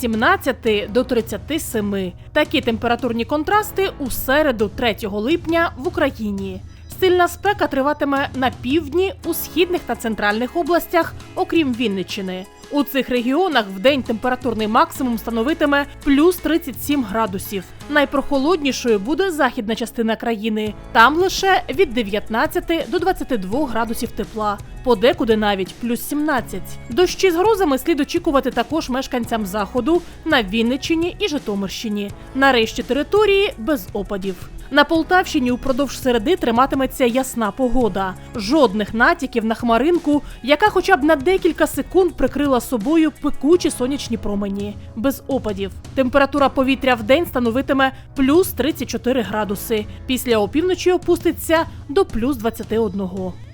17 до 37. Такі температурні контрасти у середу 3 липня в Україні. Сильна спека триватиме на півдні, у східних та центральних областях, окрім Вінниччини. У цих регіонах в день температурний максимум становитиме плюс 37 градусів. Найпрохолоднішою буде західна частина країни. Там лише від 19 до 22 градусів тепла, подекуди навіть плюс 17. Дощі з грозами слід очікувати також мешканцям заходу на Вінниччині і Житомирщині. На решті території без опадів. На Полтавщині упродовж середи триматиметься ясна погода. Жодних натяків на хмаринку, яка хоча б на декілька секунд прикрила собою пекучі сонячні промені. Без опадів. Температура повітря в день становитиме плюс 34 градуси. Після опівночі опуститься до плюс 21.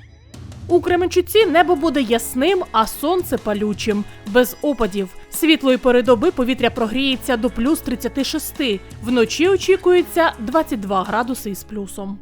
У Кременчуці небо буде ясним, а сонце палючим, без опадів. Світлої передоби повітря прогріється до плюс 36. Вночі очікується 22 градуси із плюсом.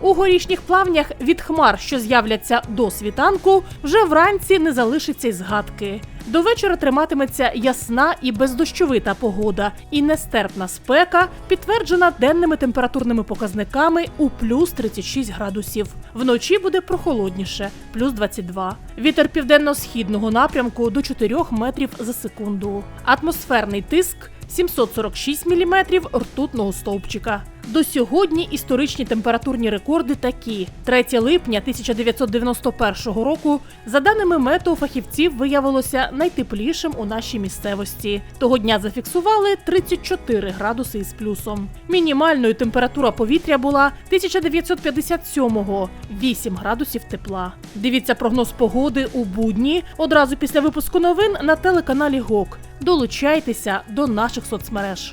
У горішніх плавнях від хмар, що з'являться до світанку, вже вранці не залишиться й згадки. До вечора триматиметься ясна і бездощовита погода, і нестерпна спека, підтверджена денними температурними показниками у плюс 36 градусів. Вночі буде прохолодніше, плюс 22. Вітер південно-східного напрямку до 4 метрів за секунду. Атмосферний тиск 746 міліметрів ртутного стовпчика. До сьогодні історичні температурні рекорди такі: 3 липня 1991 року, за даними метеофахівців, виявилося найтеплішим у нашій місцевості. Того дня зафіксували 34 градуси із плюсом. Мінімальною температура повітря була 1957-го – 8 градусів тепла. Дивіться прогноз погоди у будні одразу після випуску новин на телеканалі ГОК. Долучайтеся до наших соцмереж.